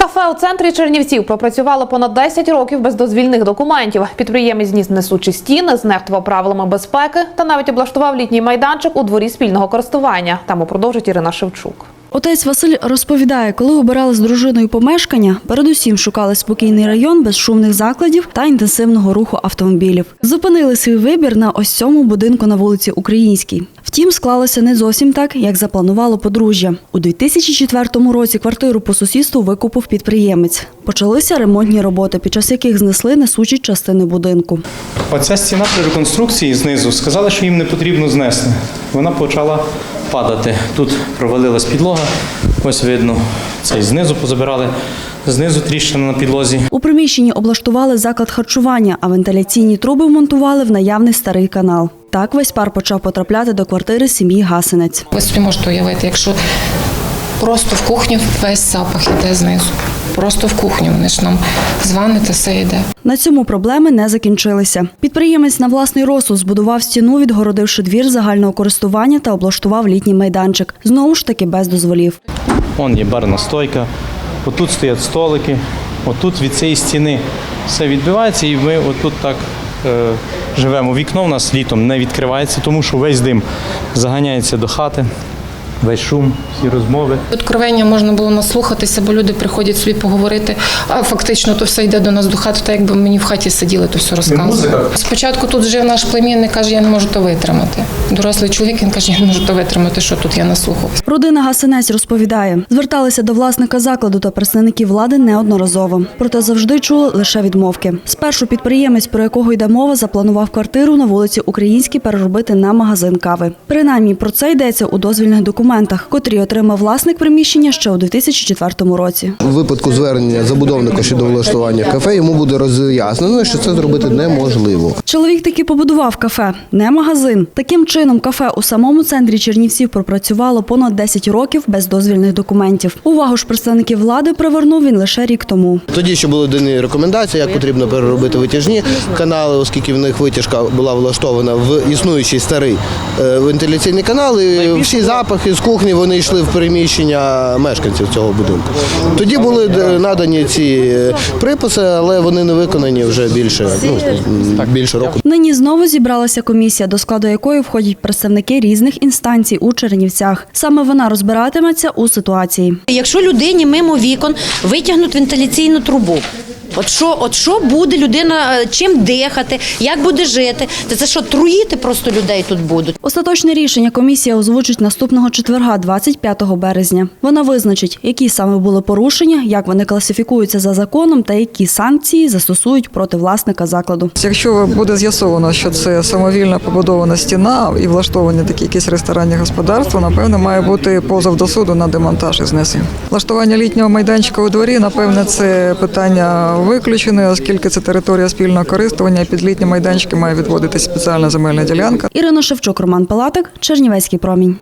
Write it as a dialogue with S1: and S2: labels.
S1: Кафе у центрі Чернівців пропрацювало понад 10 років без дозвільних документів. Підприємець зніс несучі стіни, знехтував правилами безпеки та навіть облаштував літній майданчик у дворі спільного користування. Там продовжить Ірина Шевчук.
S2: Отець Василь розповідає, коли обирали з дружиною помешкання, передусім шукали спокійний район без шумних закладів та інтенсивного руху автомобілів. Зупинили свій вибір на ось цьому будинку на вулиці Українській. Втім, склалося не зовсім так, як запланувало подружжя. У 2004 році квартиру по сусідству викупив підприємець. Почалися ремонтні роботи, під час яких знесли несучі частини будинку.
S3: Оця стіна при реконструкції знизу сказали, що їм не потрібно знести. Вона почала падати. Тут провалилась підлога. Ось видно, цей знизу позабирали, знизу тріщина на підлозі.
S2: У приміщенні облаштували заклад харчування, а вентиляційні труби вмонтували в наявний старий канал. Так весь пар почав потрапляти до квартири сім'ї Гасенець.
S4: Ви собі можете уявити, якщо просто в кухню весь запах іде знизу. Просто в кухню. Вони ж нам дзвонять, все йде.
S2: На цьому проблеми не закінчилися. Підприємець на власний розсуд збудував стіну, відгородивши двір загального користування та облаштував літній майданчик. Знову ж таки без дозволів.
S3: Вон є барна стойка, отут стоять столики, отут від цієї стіни все відбивається, і ми отут так е, живемо. Вікно в нас літом не відкривається, тому що весь дим заганяється до хати, весь шум, всі розмови.
S4: Откровення можна було наслухатися, бо люди приходять собі поговорити, а фактично то все йде до нас до хати, так якби мені в хаті сиділи, то все розказували. Спочатку тут жив наш племінник, каже, я не можу то витримати. Дорослий чоловік він каже, я не можу то витримати, що тут я наслухав.
S2: Родина Гасенець розповідає, зверталися до власника закладу та представників влади неодноразово. Проте завжди чули лише відмовки. Спершу підприємець, про якого йде мова, запланував квартиру на вулиці Українській переробити на магазин кави. Принаймні про це йдеться у дозвільних документах, котрі отримав власник приміщення ще у 2004 році.
S5: У випадку звернення забудовника щодо влаштування кафе йому буде роз'яснено, що це зробити неможливо.
S2: Чоловік таки побудував кафе, не магазин. Таким чином, кафе у самому центрі Чернівців пропрацювало понад 10 років без дозвільних документів. Увагу ж представників влади привернув він лише рік тому.
S5: Тоді ще були дані рекомендації, як потрібно переробити витяжні канали, оскільки в них витяжка була влаштована в існуючий старий е, вентиляційний канал. І всі запахи з кухні вони йшли в приміщення мешканців цього будинку. Тоді були е, надані ці е, приписи, але вони не виконані вже більше, ну, більше року.
S2: Нині знову зібралася комісія, до складу якої входять представники різних інстанцій у Чернівцях. Саме вона розбиратиметься у ситуації.
S6: Якщо людині мимо вікон витягнуть вентиляційну трубу, от що, от що буде людина е, чим дихати, як буде жити? Та це що, труїти просто людей тут будуть?
S2: Остаточне рішення комісія озвучить наступного четверга, 25 березня. Вона визначить, які саме були порушення, як вони класифікуються за законом та які санкції застосують проти власника закладу.
S7: Якщо буде з'ясовано, що це самовільно побудована стіна і влаштовані такі якісь ресторанні господарства, напевно, має бути позов до суду на демонтаж і знесення. Влаштування літнього майданчика у дворі, напевне, це питання виключене, оскільки це територія спільного користування. Під літні майданчики має відводитися спеціальна земельна ділянка.
S2: Ірина Шевчук, Роман Палатик, Чернівецький промінь.